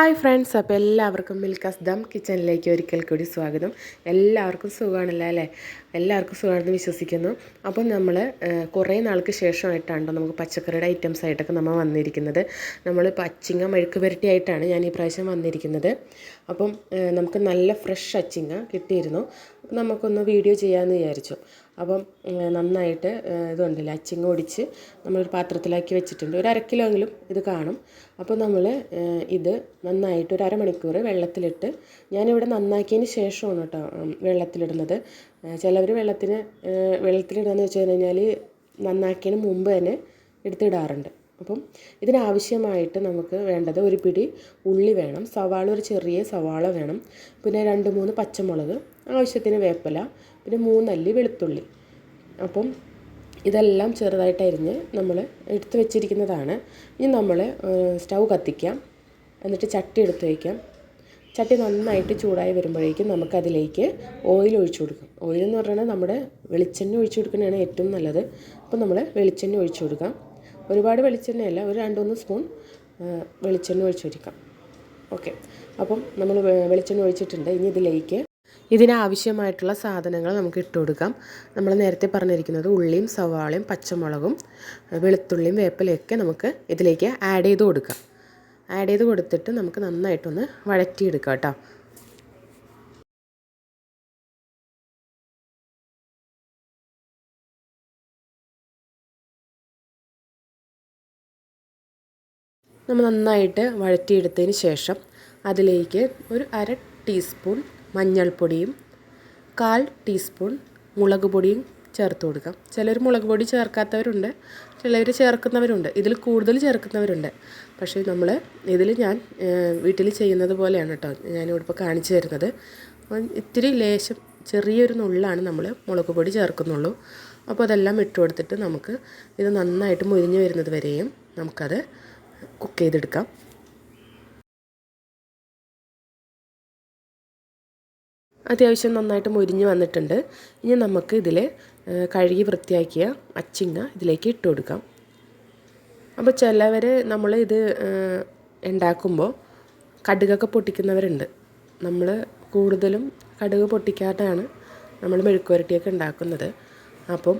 Hi friends അപ്പോൾ എല്ലാവർക്കും മിൽക്കാസ് ദം കിച്ചണിലേക്ക് ഒരിക്കൽ കൂടി സ്വാഗതം. എല്ലാവർക്കും സുഖമാണല്ലോ അല്ലേ? എല്ലാവർക്കും സുഖമാണെന്ന് വിശ്വസിക്കുന്നു. അപ്പം നമ്മൾ കുറേ നാൾക്ക് ശേഷമായിട്ടാണ് നമുക്ക് പച്ചക്കറിയുടെ ഐറ്റംസ് ആയിട്ടൊക്കെ നമ്മൾ വന്നിരിക്കുന്നത്. നമ്മൾ പച്ചിങ്ങ മെഴുക്ക് പുരട്ടിയായിട്ടാണ് ഞാൻ ഈ പ്രാവശ്യം വന്നിരിക്കുന്നത്. അപ്പം നമുക്ക് നല്ല ഫ്രഷ് അച്ചിങ്ങ കിട്ടിയിരുന്നു. നമുക്കൊന്ന് വീഡിയോ ചെയ്യാമെന്ന് വിചാരിച്ചു. അപ്പം നന്നായിട്ട് ഇതുണ്ടല്ലോ അച്ചിങ്ങ ഒടിച്ച് നമ്മളൊരു പാത്രത്തിലാക്കി വെച്ചിട്ടുണ്ട്. ഒരു അര കിലോ എങ്കിലും ഇത് കാണും. അപ്പോൾ നമ്മൾ ഇത് നന്നായിട്ട് ഒരു അരമണിക്കൂർ വെള്ളത്തിലിട്ട് ഞാനിവിടെ നന്നാക്കിയതിന് ശേഷമാണ് കേട്ടോ വെള്ളത്തിലിടുന്നത്. ചിലവർ വെള്ളത്തിന് വെള്ളത്തിലിടുകയെന്ന് വെച്ച് കഴിഞ്ഞാൽ നന്നാക്കിയതിന് മുമ്പ് തന്നെ എടുത്തിടാറുണ്ട്. അപ്പം ഇതിനാവശ്യമായിട്ട് നമുക്ക് വേണ്ടത് ഒരു പിടി ഉള്ളി വേണം സവാള ഒരു ചെറിയ സവാള വേണം പിന്നെ രണ്ട് മൂന്ന് പച്ചമുളക് ആവശ്യത്തിന് വേപ്പില പിന്നെ മൂന്നല്ലി വെളുത്തുള്ളി. അപ്പം ഇതെല്ലാം ചെറുതായിട്ട് അരിഞ്ഞ് നമ്മൾ എടുത്തു വെച്ചിരിക്കുന്നതാണ്. ഇനി നമ്മൾ സ്റ്റൗ കത്തിക്കാം എന്നിട്ട് ചട്ടി എടുത്ത് വയ്ക്കാം. ചട്ടി നന്നായിട്ട് ചൂടായി വരുമ്പോഴേക്കും നമുക്കതിലേക്ക് ഓയിൽ ഒഴിച്ചു കൊടുക്കാം. ഓയിൽ എന്ന് പറഞ്ഞാൽ നമ്മുടെ വെളിച്ചെണ്ണ ഒഴിച്ചു കൊടുക്കുന്നതാണ് ഏറ്റവും നല്ലത്. അപ്പോൾ നമ്മൾ വെളിച്ചെണ്ണ ഒഴിച്ചു കൊടുക്കാം. ഒരുപാട് വെളിച്ചെണ്ണയല്ല ഒരു രണ്ട് മൂന്ന് സ്പൂൺ വെളിച്ചെണ്ണ ഒഴിച്ചു കൊടുക്കാം ഓക്കെ. അപ്പം നമ്മൾ വെളിച്ചെണ്ണ ഒഴിച്ചിട്ടുണ്ട്. ഇനി ഇതിലേക്ക് ഇതിനാവശ്യമായിട്ടുള്ള സാധനങ്ങൾ നമുക്ക് ഇട്ട് കൊടുക്കാം. നമ്മൾ നേരത്തെ പറഞ്ഞിരിക്കുന്നത് ഉള്ളിയും സവാളയും പച്ചമുളകും വെളുത്തുള്ളിയും വേപ്പിലയൊക്കെ നമുക്ക് ഇതിലേക്ക് ആഡ് ചെയ്ത് കൊടുക്കാം. ആഡ് ചെയ്ത് കൊടുത്തിട്ട് നമുക്ക് നന്നായിട്ടൊന്ന് വഴറ്റിയെടുക്കാം കേട്ടോ. നമ്മൾ നന്നായിട്ട് വഴറ്റിയെടുത്തതിന് ശേഷം അതിലേക്ക് ഒരു അര ടീസ്പൂൺ മഞ്ഞൾപ്പൊടിയും കാൽ ടീസ്പൂൺ മുളക് പൊടിയും ചേർത്ത് കൊടുക്കാം. ചിലർ മുളക് പൊടി ചേർക്കാത്തവരുണ്ട് ചിലർ ചേർക്കുന്നവരുണ്ട്. ഇതിൽ കൂടുതൽ ചേർക്കുന്നവരുണ്ട്. പക്ഷേ നമ്മൾ ഇതിൽ ഞാൻ വീട്ടിൽ ചെയ്യുന്നത് പോലെയാണ് കേട്ടോ ഞാനിവിടെ ഇപ്പോൾ കാണിച്ചു തരുന്നത്. ഇത്തിരി ലേശം ചെറിയൊരു നുള്ളാണ് നമ്മൾ മുളക് പൊടി ചേർക്കുന്നുള്ളൂ. അപ്പോൾ അതെല്ലാം ഇട്ട് കൊടുത്തിട്ട് നമുക്ക് ഇത് നന്നായിട്ട് മുരിഞ്ഞ് വരുന്നത് വരെയും നമുക്കത് കുക്ക് ചെയ്തെടുക്കാം. അത്യാവശ്യം നന്നായിട്ട് മുരിഞ്ഞ് വന്നിട്ടുണ്ട്. ഇനി നമുക്ക് ഇതിൽ കഴുകി വൃത്തിയാക്കിയ അച്ചിങ്ങ ഇതിലേക്ക് ഇട്ട് കൊടുക്കാം. അപ്പോൾ ചിലവർ നമ്മൾ ഇത് ഉണ്ടാക്കുമ്പോൾ കടുകൊക്കെ പൊട്ടിക്കുന്നവരുണ്ട്. നമ്മൾ കൂടുതലും കടുക് പൊട്ടിക്കാതെയാണ് നമ്മൾ മെഴുക്കുവരട്ടിയൊക്കെ ഉണ്ടാക്കുന്നത്. അപ്പം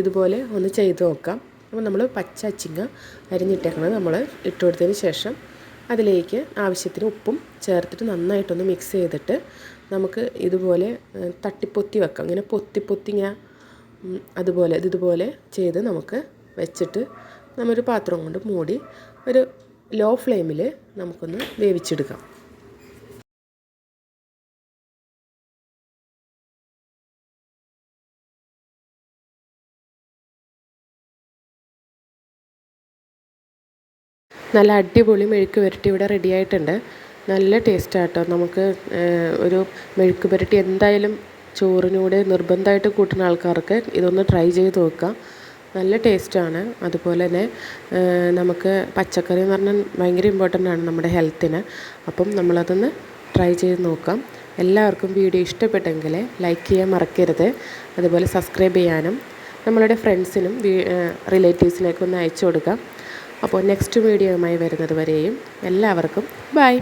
ഇതുപോലെ ഒന്ന് ചെയ്ത് നോക്കാം. അപ്പോൾ നമ്മൾ പച്ച അച്ചിങ്ങ അരിഞ്ഞിട്ടേക്കണത് നമ്മൾ ഇട്ട് കൊടുത്തതിന് ശേഷം അതിലേക്ക് ആവശ്യത്തിന് ഉപ്പും ചേർത്തിട്ട് നന്നായിട്ടൊന്ന് മിക്സ് ചെയ്തിട്ട് നമുക്ക് ഇതുപോലെ തട്ടിപ്പൊത്തി വെക്കാം. ഇങ്ങനെ പൊത്തി പൊത്തി ഇങ്ങനെ അതുപോലെ ഇതുപോലെ ചെയ്ത് നമുക്ക് വെച്ചിട്ട് നമ്മൊരു പാത്രം കൊണ്ട് മൂടി ഒരു ലോ ഫ്ലെയിമിൽ നമുക്കൊന്ന് വേവിച്ചെടുക്കാം. നല്ല അടിപൊളി മെഴുക്ക് പുരട്ടി ഇവിടെ റെഡി ആയിട്ടുണ്ട്. നല്ല ടേസ്റ്റാണ് കേട്ടോ നമുക്ക് ഒരു മെഴുക്ക് പുരട്ടി എന്തായാലും ചോറിനൂടെ നിർബന്ധമായിട്ട് കൂട്ടുന്ന ആൾക്കാർക്ക് ഇതൊന്ന് ട്രൈ ചെയ്ത് നോക്കാം. നല്ല ടേസ്റ്റാണ് അതുപോലെ തന്നെ നമുക്ക് പച്ചക്കറി എന്ന് പറഞ്ഞാൽ ഭയങ്കര ഇമ്പോർട്ടന്റ് ആണ് നമ്മുടെ ഹെൽത്തിന് അപ്പം നമ്മളതൊന്ന് ട്രൈ ചെയ്ത് നോക്കാം. എല്ലാവർക്കും വീഡിയോ ഇഷ്ടപ്പെട്ടെങ്കിൽ ലൈക്ക് ചെയ്യാൻ മറക്കരുത്. അതുപോലെ സബ്സ്ക്രൈബ് ചെയ്യാനും നമ്മളുടെ ഫ്രണ്ട്സിനും റിലേറ്റീവ്സിനൊക്കെ ഒന്ന് അയച്ചു കൊടുക്കാം. അപ്പോൾ നെക്സ്റ്റ് വീഡിയോയുമായി വരുന്നത് വരെയും എല്ലാവർക്കും ബൈ.